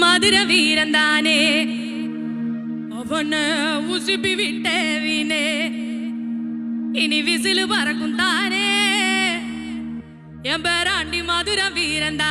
மதுர வீரந்தானே அவனை உசுப்பி விட்ட வீணே. இனி விசிலு பறக்கும் தானே. என் பேராண்டி மதுர வீரந்தா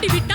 கட்டி விட்டு